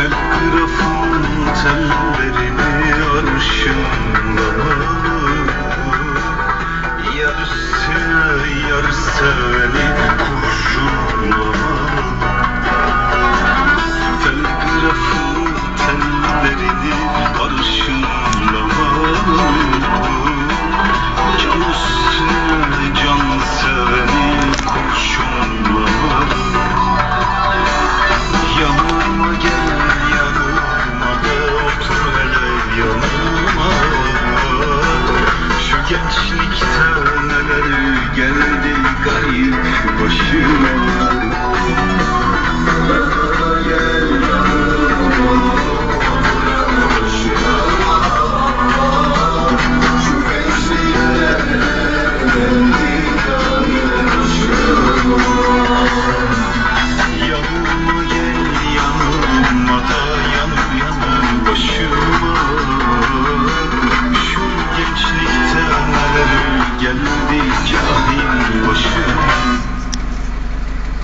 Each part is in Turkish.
Kalp kırafın tellerini arşiv geldi kayıp başıma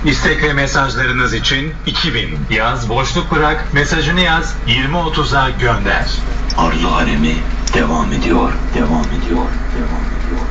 İstek ve mesajlarınız için 2000 yaz boşluk bırak mesajını yaz 2030'a gönder. Arzu haremi devam ediyor, devam ediyor, devam ediyor.